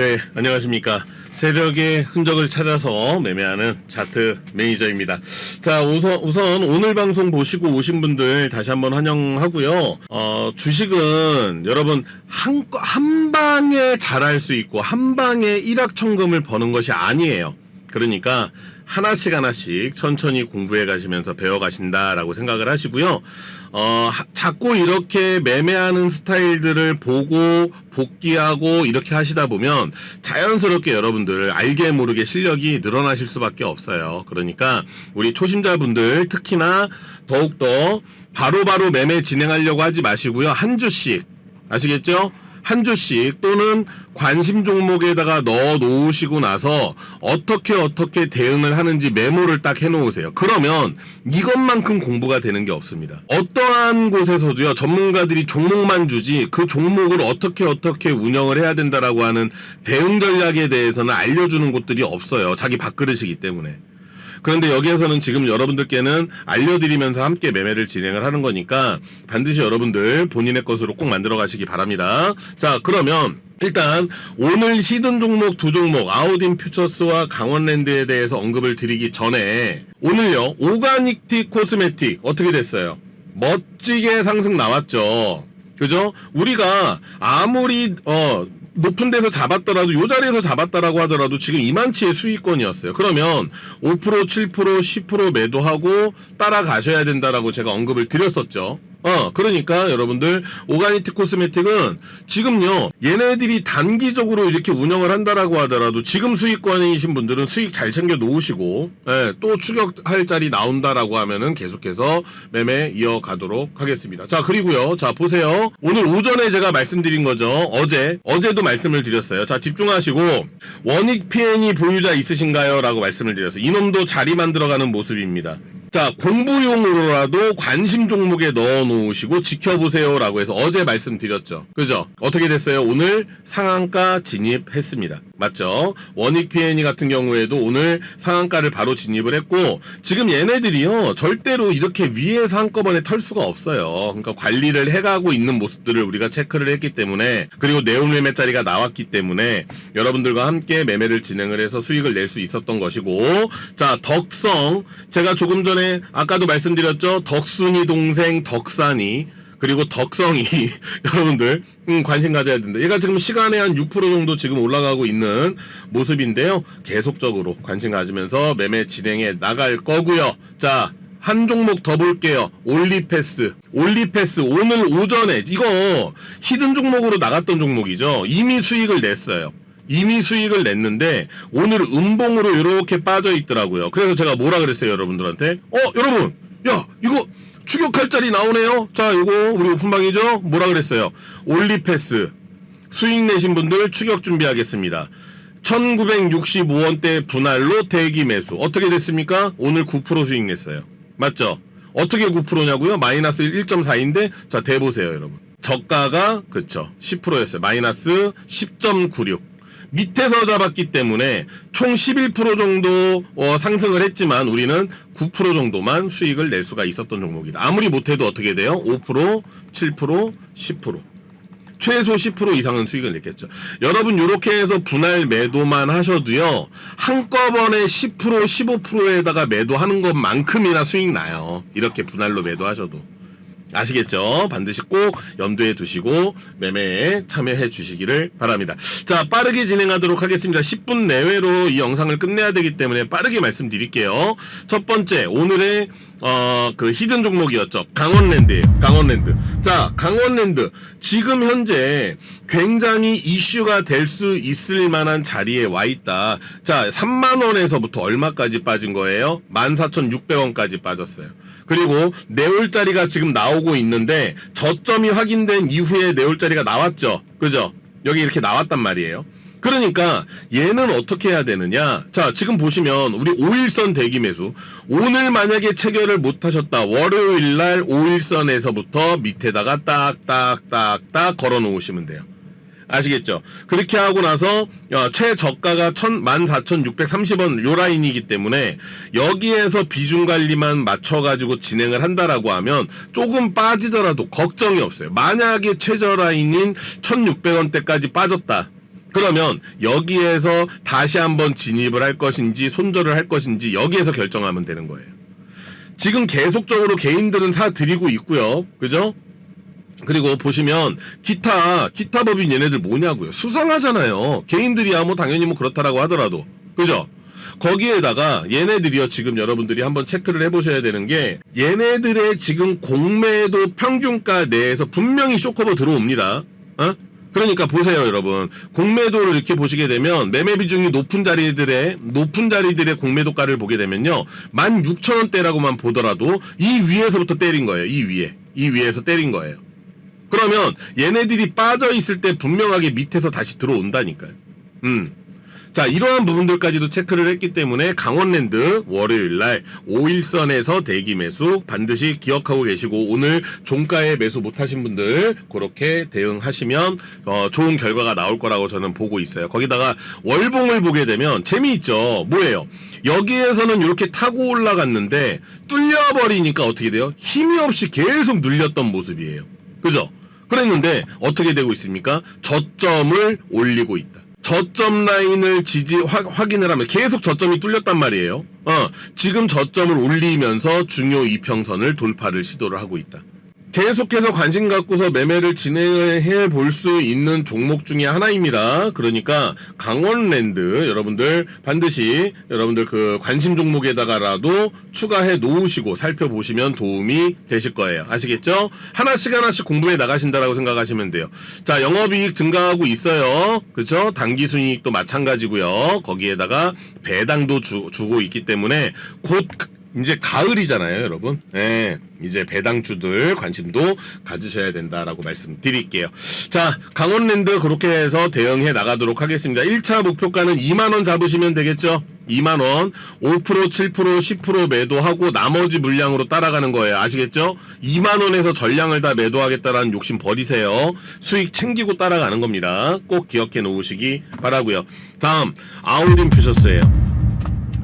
네, 안녕하십니까. 세력의 흔적을 찾아서 매매하는 차트 매니저입니다. 자, 우선, 우선 오늘 방송 보시고 오신 분들 다시 한번 환영하고요. 어, 주식은 여러분 한, 한 방에 잘할 수 있고 한 방에 일확천금을 버는 것이 아니에요. 그러니까 하나씩 하나씩 천천히 공부해 가시면서 배워 가신다라고 생각을 하시고요. 어, 하- 자꾸 이렇게 매매하는 스타일들을 보고 복귀하고 이렇게 하시다 보면 자연스럽게 여러분들 알게 모르게 실력이 늘어나실 수밖에 없어요. 그러니까 우리 초심자분들 특히나 더욱더 바로바로 매매 진행하려고 하지 마시고요. 한 주씩 아시겠죠? 한 주씩 또는 관심 종목에다가 넣어 놓으시고 나서 어떻게 어떻게 대응을 하는지 메모를 딱 해 놓으세요. 그러면 이것만큼 공부가 되는 게 없습니다. 어떠한 곳에서도요, 전문가들이 종목만 주지 그 종목을 어떻게 어떻게 운영을 해야 된다라고 하는 대응 전략에 대해서는 알려주는 곳들이 없어요. 자기 밥그릇이기 때문에. 그런데 여기에서는 지금 여러분들께는 알려드리면서 함께 매매를 진행을 하는 거니까 반드시 여러분들 본인의 것으로 꼭 만들어 가시기 바랍니다. 자, 그러면 일단 오늘 히든 종목 두 종목 아우딘 퓨처스와 강원랜드에 대해서 언급을 드리기 전에 오늘요 오가닉티 코스메틱 어떻게 됐어요? 멋지게 상승 나왔죠. 그죠? 우리가 아무리 어 높은 데서 잡았더라도 요 자리에서 잡았다라고 하더라도 지금 이만치의 수익권이었어요. 그러면 5% 7% 10% 매도하고 따라가셔야 된다라고 제가 언급을 드렸었죠. 어, 그러니까 여러분들 오가니티 코스메틱은 지금요 얘네들이 단기적으로 이렇게 운영을 한다라고 하더라도 지금 수익권이신 분들은 수익 잘 챙겨 놓으시고 예, 또 추격할 자리 나온다라고 하면은 계속해서 매매 이어가도록 하겠습니다. 자 그리고요 자 보세요 오늘 오전에 제가 말씀드린 거죠 어제 어제도 말씀을 드렸어요. 자 집중하시고 원익 PN이 보유자 있으신가요?라고 말씀을 드렸어요. 이놈도 자리 만들어가는 모습입니다. 자, 공부용으로라도 관심 종목에 넣어 놓으시고 지켜보세요라고 해서 어제 말씀드렸죠. 그죠? 어떻게 됐어요? 오늘 상한가 진입했습니다. 맞죠? 원익 PNE 같은 경우에도 오늘 상한가를 바로 진입을 했고 지금 얘네들이요. 절대로 이렇게 위에서 한꺼번에 털 수가 없어요. 그러니까 관리를 해 가고 있는 모습들을 우리가 체크를 했기 때문에 그리고 네온 매매 짜리가 나왔기 때문에 여러분들과 함께 매매를 진행을 해서 수익을 낼 수 있었던 것이고 자, 덕성 제가 조금 전에 아까도 말씀드렸죠. 덕순이 동생 덕산이 그리고 덕성이 여러분들 음, 관심 가져야 된다. 얘가 지금 시간에 한 6% 정도 지금 올라가고 있는 모습인데요. 계속적으로 관심 가지면서 매매 진행해 나갈 거고요. 자, 한 종목 더 볼게요. 올리패스. 올리패스 오늘 오전에 이거 히든 종목으로 나갔던 종목이죠. 이미 수익을 냈어요. 이미 수익을 냈는데 오늘 음봉으로 이렇게 빠져 있더라고요. 그래서 제가 뭐라 그랬어요, 여러분들한테? 어, 여러분, 야, 이거 추격할 자리 나오네요. 자, 이거 우리 오픈방이죠? 뭐라 그랬어요? 올리패스 수익 내신 분들 추격 준비하겠습니다. 1965원대 분할로 대기 매수. 어떻게 됐습니까? 오늘 9% 수익 냈어요. 맞죠? 어떻게 9%냐고요? 마이너스 1.4인데 자, 대보세요, 여러분. 저가가 그쵸 10%였어요. 마이너스 10.96. 밑에서 잡았기 때문에 총 11% 정도 어, 상승을 했지만 우리는 9% 정도만 수익을 낼 수가 있었던 종목이다. 아무리 못해도 어떻게 돼요? 5%, 7%, 10%. 최소 10% 이상은 수익을 냈겠죠. 여러분 이렇게 해서 분할 매도만 하셔도요. 한꺼번에 10% 15%에다가 매도하는 것만큼이나 수익 나요. 이렇게 분할로 매도하셔도. 아시겠죠? 반드시 꼭 염두에 두시고 매매에 참여해 주시기를 바랍니다. 자, 빠르게 진행하도록 하겠습니다. 10분 내외로 이 영상을 끝내야 되기 때문에 빠르게 말씀드릴게요. 첫 번째, 오늘의 어, 그 히든 종목이었죠. 강원랜드예요. 강원랜드. 자, 강원랜드. 지금 현재 굉장히 이슈가 될 수 있을 만한 자리에 와 있다. 자, 3만 원에서부터 얼마까지 빠진 거예요? 14,600원까지 빠졌어요. 그리고 내올자리가 지금 나오고 있는데 저점이 확인된 이후에 내올자리가 나왔죠. 그죠? 여기 이렇게 나왔단 말이에요. 그러니까 얘는 어떻게 해야 되느냐? 자, 지금 보시면 우리 5일선 대기 매수. 오늘 만약에 체결을 못 하셨다. 월요일 날 5일선에서부터 밑에다가 딱딱딱딱 걸어 놓으시면 돼요. 아시겠죠? 그렇게 하고 나서 어, 최저가가 14,630원 요 라인이기 때문에 여기에서 비중 관리만 맞춰 가지고 진행을 한다라고 하면 조금 빠지더라도 걱정이 없어요. 만약에 최저 라인인 1,600원대까지 빠졌다. 그러면 여기에서 다시 한번 진입을 할 것인지 손절을 할 것인지 여기에서 결정하면 되는 거예요. 지금 계속적으로 개인들은 사 드리고 있고요. 그죠? 그리고 보시면 기타 기타 법인 얘네들 뭐냐고요. 수상하잖아요. 개인들이야 뭐 당연히 뭐 그렇다라고 하더라도. 그죠? 거기에다가 얘네들이요 지금 여러분들이 한번 체크를 해보셔야 되는 게 얘네들의 지금 공매도 평균가 내에서 분명히 쇼커버 들어옵니다. 어? 그러니까 보세요 여러분 공매도를 이렇게 보시게 되면 매매 비중이 높은 자리들의 높은 자리들의 공매도가를 보게 되면요 16,000원대라고만 보더라도 이 위에서부터 때린 거예요 이 위에 이 위에서 때린 거예요 그러면 얘네들이 빠져 있을 때 분명하게 밑에서 다시 들어온다니까요 음. 자, 이러한 부분들까지도 체크를 했기 때문에 강원랜드 월요일 날 5일선에서 대기 매수 반드시 기억하고 계시고 오늘 종가에 매수 못 하신 분들 그렇게 대응하시면 어, 좋은 결과가 나올 거라고 저는 보고 있어요. 거기다가 월봉을 보게 되면 재미있죠. 뭐예요? 여기에서는 이렇게 타고 올라갔는데 뚫려버리니까 어떻게 돼요? 힘이 없이 계속 눌렸던 모습이에요. 그죠? 그랬는데 어떻게 되고 있습니까? 저점을 올리고 있다. 저점 라인을 지지 확, 확인을 하면 계속 저점이 뚫렸단 말이에요. 어, 지금 저점을 올리면서 중요 이평선을 돌파를 시도를 하고 있다. 계속해서 관심 갖고서 매매를 진행해 볼 수 있는 종목 중에 하나입니다. 그러니까 강원랜드 여러분들 반드시 여러분들 그 관심 종목에다가라도 추가해 놓으시고 살펴보시면 도움이 되실 거예요. 아시겠죠? 하나씩 하나씩 공부해 나가신다라고 생각하시면 돼요. 자, 영업이익 증가하고 있어요. 그렇죠? 단기 순이익도 마찬가지고요. 거기에다가 배당도 주, 주고 있기 때문에 곧 이제 가을이잖아요, 여러분. 예. 이제 배당주들 관심도 가지셔야 된다라고 말씀드릴게요. 자, 강원랜드 그렇게 해서 대응해 나가도록 하겠습니다. 1차 목표가는 2만원 잡으시면 되겠죠? 2만원, 5%, 7%, 10% 매도하고 나머지 물량으로 따라가는 거예요. 아시겠죠? 2만원에서 전량을 다 매도하겠다라는 욕심 버리세요. 수익 챙기고 따라가는 겁니다. 꼭 기억해 놓으시기 바라고요 다음, 아우딘 퓨처스예요.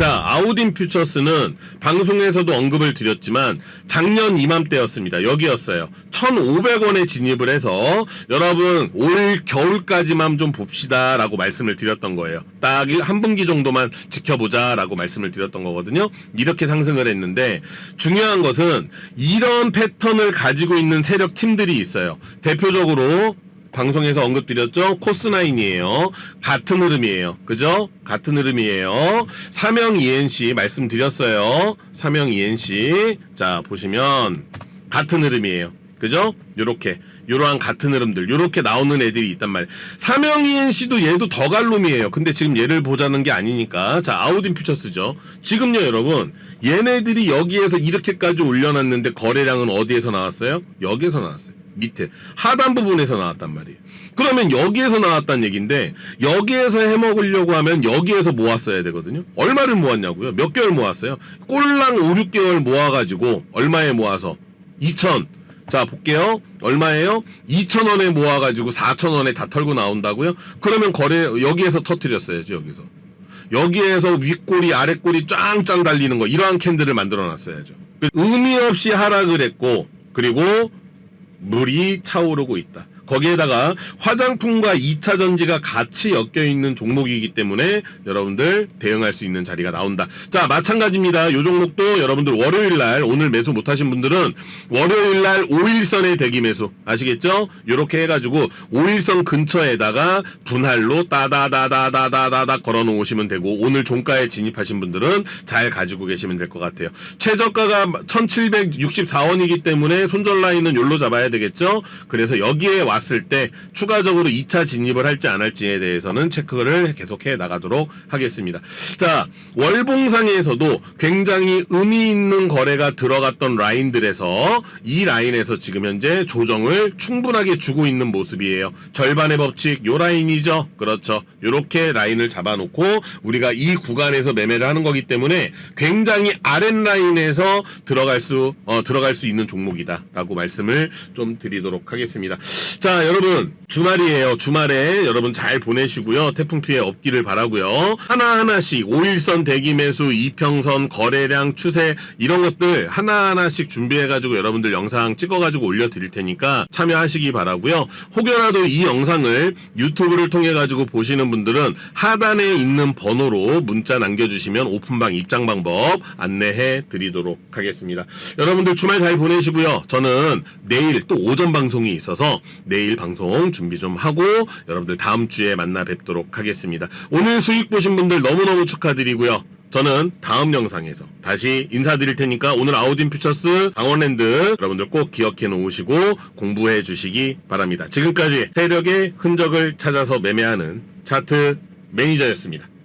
자, 아우딘 퓨처스는 방송에서도 언급을 드렸지만 작년 이맘때였습니다. 여기였어요. 1,500원에 진입을 해서 여러분 올 겨울까지만 좀 봅시다라고 말씀을 드렸던 거예요. 딱 한 분기 정도만 지켜보자라고 말씀을 드렸던 거거든요. 이렇게 상승을 했는데 중요한 것은 이런 패턴을 가지고 있는 세력 팀들이 있어요. 대표적으로 방송에서 언급드렸죠. 코스나인이에요. 같은 흐름이에요. 그죠? 같은 흐름이에요. 사명 ENC 말씀드렸어요. 사명 ENC. 자, 보시면 같은 흐름이에요. 그죠? 요렇게 요러한 같은 흐름들 요렇게 나오는 애들이 있단 말이에요. 사명 ENC도 얘도 더갈룸이에요. 근데 지금 얘를 보자는 게 아니니까 자 아우딘 퓨처스죠. 지금요 여러분 얘네들이 여기에서 이렇게까지 올려놨는데 거래량은 어디에서 나왔어요? 여기에서 나왔어요. 밑에 하단 부분에서 나왔단 말이에요. 그러면 여기에서 나왔단 얘기인데 여기에서 해먹으려고 하면 여기에서 모았어야 되거든요. 얼마를 모았냐고요? 몇 개월 모았어요? 꼴랑 5, 6개월 모아가지고 얼마에 모아서 2천 자 볼게요 얼마예요 2천원에 모아가지고 4천원에 다 털고 나온다고요 그러면 거래 여기에서 터트렸어야죠 여기서 여기에서 윗꼬리 아랫꼬리 짱짱 달리는 거 이러한 캔들을 만들어 놨어야죠 의미 없이 하락을 했고 그리고 물이 차오르고 있다. 거기에다가 화장품과 2차 전지가 같이 엮여 있는 종목이기 때문에 여러분들 대응할 수 있는 자리가 나온다. 자, 마찬가지입니다. 요 종목도 여러분들 월요일 날 오늘 매수 못 하신 분들은 월요일 날 5일선의 대기 매수 아시겠죠? 요렇게 해 가지고 5일선 근처에다가 분할로 따다다다다다다다 걸어 놓으시면 되고 오늘 종가에 진입하신 분들은 잘 가지고 계시면 될 것 같아요. 최저가가 1764원이기 때문에 손절 라인은 요로 잡아야 되겠죠? 그래서 여기에 왔을 때 추가적으로 2차 진입을 할지 안 할지에 대해서는 체크를 계속해 나가도록 하겠습니다. 자, 월봉상에서도 굉장히 의미 있는 거래가 들어갔던 라인들에서 이 라인에서 지금 현재 조정을 충분하게 주고 있는 모습이에요. 절반의 법칙 요 라인이죠. 그렇죠. 요렇게 라인을 잡아놓고 우리가 이 구간에서 매매를 하는 거기 때문에 굉장히 아랫 라인에서 들어갈 수 어, 들어갈 수 있는 종목이다라고 말씀을 좀 드리도록 하겠습니다. 자, 자, 여러분, 주말이에요. 주말에 여러분 잘 보내시고요. 태풍 피해 없기를 바라고요. 하나하나씩 5일선 대기 매수, 이평선, 거래량, 추세 이런 것들 하나하나씩 준비해 가지고 여러분들 영상 찍어 가지고 올려 드릴 테니까 참여하시기 바라고요. 혹여라도 이 영상을 유튜브를 통해 가지고 보시는 분들은 하단에 있는 번호로 문자 남겨 주시면 오픈방 입장 방법 안내해 드리도록 하겠습니다. 여러분들 주말 잘 보내시고요. 저는 내일 또 오전 방송이 있어서 내일 방송 준비 좀 하고 여러분들 다음 주에 만나 뵙도록 하겠습니다. 오늘 수익 보신 분들 너무너무 축하드리고요. 저는 다음 영상에서 다시 인사드릴 테니까 오늘 아우딘 퓨처스 강원랜드 여러분들 꼭 기억해 놓으시고 공부해 주시기 바랍니다. 지금까지 세력의 흔적을 찾아서 매매하는 차트 매니저였습니다.